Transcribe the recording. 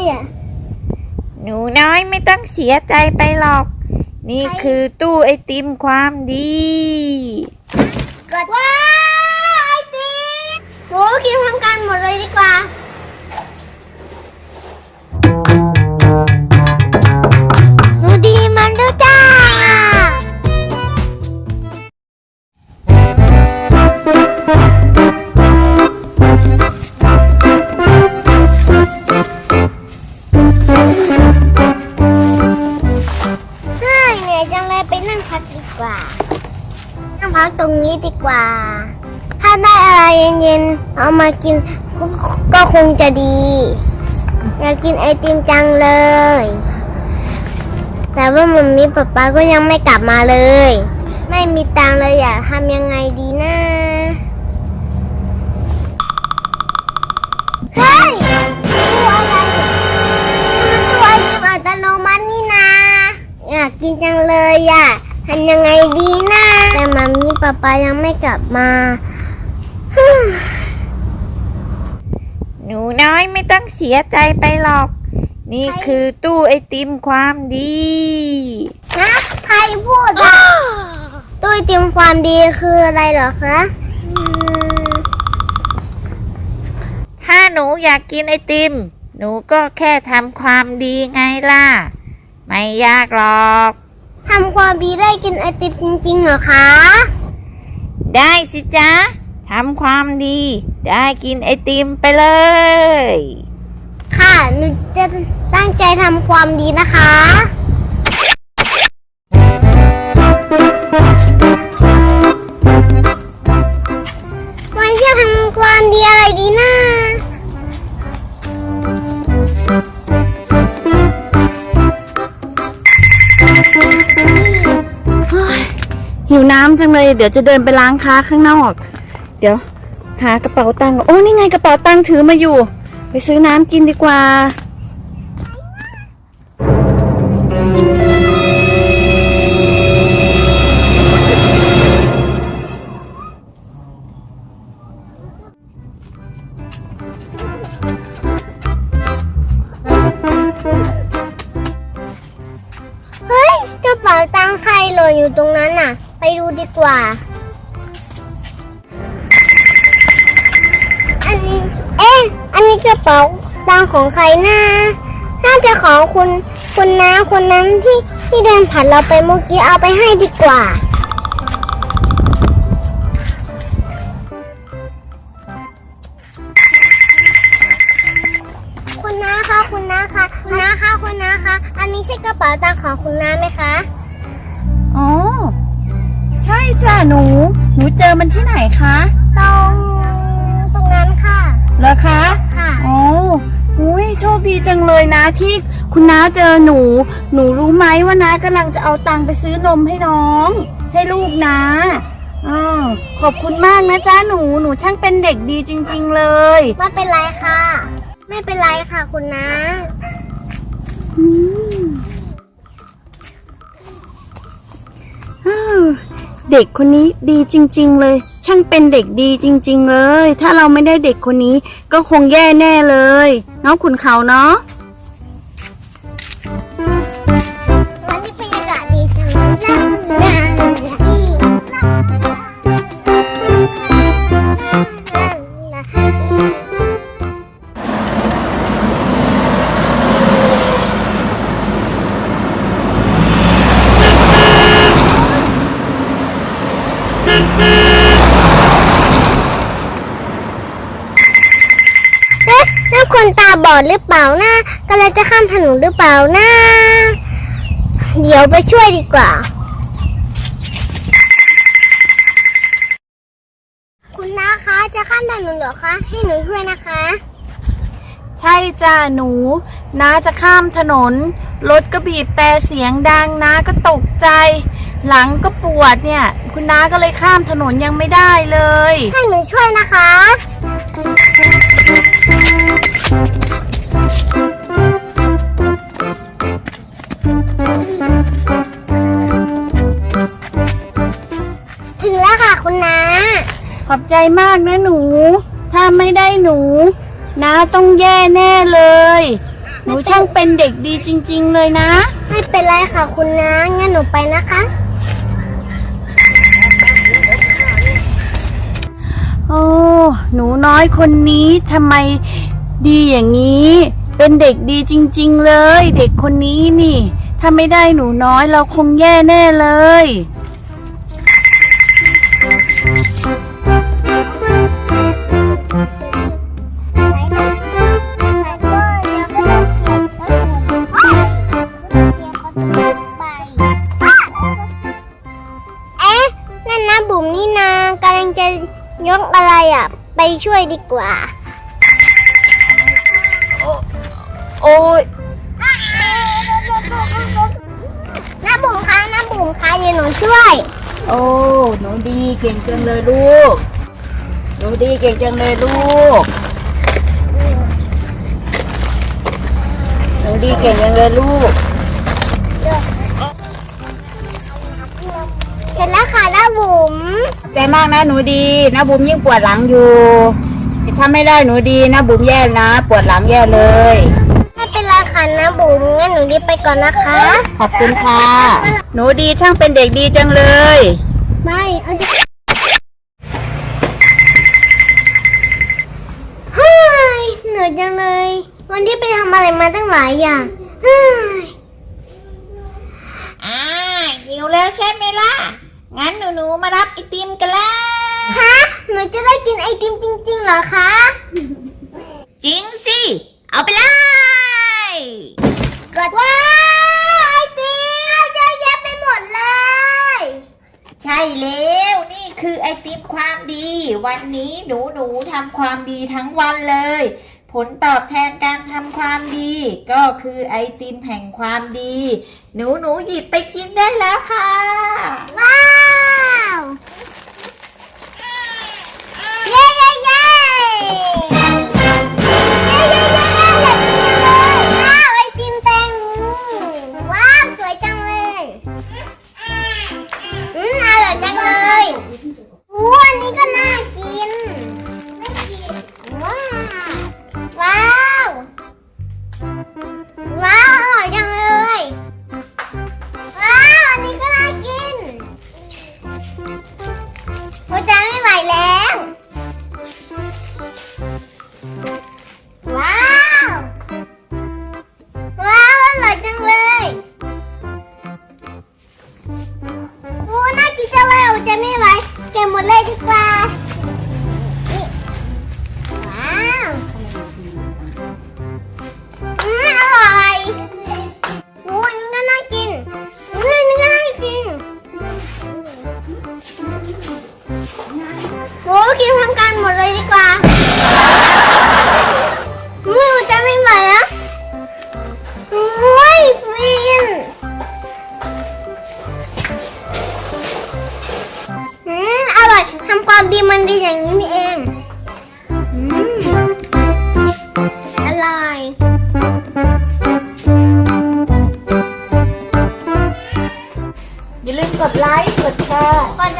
เลยอะ หนูน้อยไม่ต้องเสียใจไปหรอก นี่ใครคือตู้ไอติมความดี กดว้าวไอติมโหกินพร้อมกันหมดเลยดีกว่า พักตรงนี้ดีกว่า ถ้าได้อะไรเย็นๆ เอามากินก็ก็คงจะดี อยากกินไอติมจังเลย แต่ว่ามันมีป๊าป๊าก็ยังไม่กลับมาเลย ไม่มีตังเลยอยากทำยังไงดีนะเฮ้ยตู้อะไรมันตู้ไอติมอัตโนมัตินี่นาอยากกินจังเลยอะทำยังไงดีนะ แต่มามีป๊าป๊ายังไม่กลับมาหนูน้อยไม่ต้องเสียใจไปหรอก นี่ใครคือตู้ไอติมความดีฮะใครพูดอะตู้ไอติมความดีคืออะไรเหรอคะอืมถ้าหนูอยากกินไอติม หนูก็แค่ทำความดีไงล่ะ ไม่ยากหรอก ทำความดีได้กินไอติมจริงๆเหรอคะ ได้สิจ๊ะทำความดี ได้กินไอติมไปเลย ค่ะ หนูจะตั้งใจทำความดีนะคะ จังเลย เดี๋ยวจะเดินไปล้างค้าข้างนอก เดี๋ยวหากระเป๋าตังค์ก่อนโอ้นี่ไงกระเป๋าตังค์ถือมาอยู่ ไปซื้อน้ำกินดีกว่า เฮ้ยกระเป๋าตังค์ใครหล่นอยู่ตรงนั้นน่ะ ไปดูดีกว่า อันนี้ เอ๊ะ อันนี้กระเป๋าตังของใครนะน่าจะของคุณคุณน้าคนนั้นที่ที่เดินผ่านเราไปเมื่อกี้เอาไปให้ดีกว่า คุณน้าคะคุณน้าคะคุณน้าคะคุณน้าคะ อันนี้ใช่กระเป๋าตังของคุณน้าไหมคะ ใช่จ้ะหนู หนูเจอมันที่ไหนคะตรงตรงนั้นค่ะ เหรอคะค่ะ อ๋ออุ้ยโชคดีจังเลยนะที่คุณน้าเจอหนู หนูรู้ไหมว่าน้ากำลังจะเอาตังค์ไปซื้อนมให้น้อง ให้ลูกนะอ๋อขอบคุณมากนะจ๊ะหนู หนูช่างเป็นเด็กดีจริง ๆ เลย ไม่เป็นไรค่ะ ไม่เป็นไรค่ะคุณน้า อืมอ้าว เด็กคนนี้ดีจริง ๆ เลย ช่างเป็นเด็กดีจริง ๆ เลย ถ้าเราไม่ได้เด็กคนนี้ก็คงแย่แน่เลยเน้องขุนเขาเนาะ อดหรือเปล่านะกำลังจะข้ามถนนหรือเปล่านะเดี๋ยวไปช่วยดีกว่า คุณน้าคะจะข้ามถนนเหรอคะให้หนูช่วยนะคะ ใช่จ้าหนูน้าจะข้ามถนน รถก็บีบแต่เสียงดังน้าก็ตกใจ หลังก็ปวดเนี่ย คุณน้าก็เลยข้ามถนนยังไม่ได้เลย ให้หนูช่วยนะคะ ถึงแล้วค่ะคุณน้า ขอบใจมากนะหนู ถ้าไม่ได้หนูน้าต้องแย่แน่เลย หนูช่างเป็นเด็กดีจริง ๆ เลยนะ ไม่เป็นไรค่ะคุณนะงั้นหนูไปนะคะ โอ้ หนูน้อยคนนี้ทำไมดีอย่างนี้ เป็นเด็กดีจริง ๆ เลย เด็กคนนี้นี่ ถ้าไม่ได้หนูน้อยเราคงแย่แน่เลย กว่า โอ้ยน้าบุ๋มคะน้าบุ๋มคะเดี๋ยวหนูช่วย โอ้ หนูดีเก่งจังเลยลูก หนูดีเก่งจังเลยลูก หนูดีเก่งจังเลยลูก เสร็จแล้วค่ะน้าบุ๋มใจมากนะหนูดีนะบุ๋มยิ่งปวดหลังอยู่ ถ้าไม่ได้หนูดีนะบุ๋มแย่นะ ปวดหลังแย่เลย ไม่เป็นไรค่ะน้าบุ๋มงั้นหนูรีบไปก่อนนะคะ ขอบคุณค่ะ หนูดีช่างเป็นเด็กดีจังเลย ไม่เอาดิเฮ้ยเหนื่อยจังเลย วันนี้ไปทำอะไรมาตั้งหลายอย่างเฮ้ยอ่าหิวแล้วใช่ไหมล่ะ งั้นหนูหนูๆมารับไอติมกันแล้ว ฮะ หนูจะได้กินไอติมจริงๆเหรอคะ จริงสิ เอาไปเลยกดว้าวไอติมเยอะแยะไปหมดเลย ใช่แล้วนี่คือไอติมความดี วันนี้หนูหนูๆทำความดีทั้งวันเลย ผลตอบแทนการทำความดี ก็คือไอติมแห่งความดี หนูหนูๆหยิบไปกินได้แล้วค่ะ ว้าวเย้เย้เย้เย้เย้เย้เย้ อ โอ้กินพร้อมกันหมดเลยดีกว่ามือจะไม่ไหวแล้วโอ้ยฟินอืมอร่อยทำความดีมันดีอย่างนี้นี่เองอืมอร่อยอย่าลืมกดไลค์ กดแชร์ก่อนจะ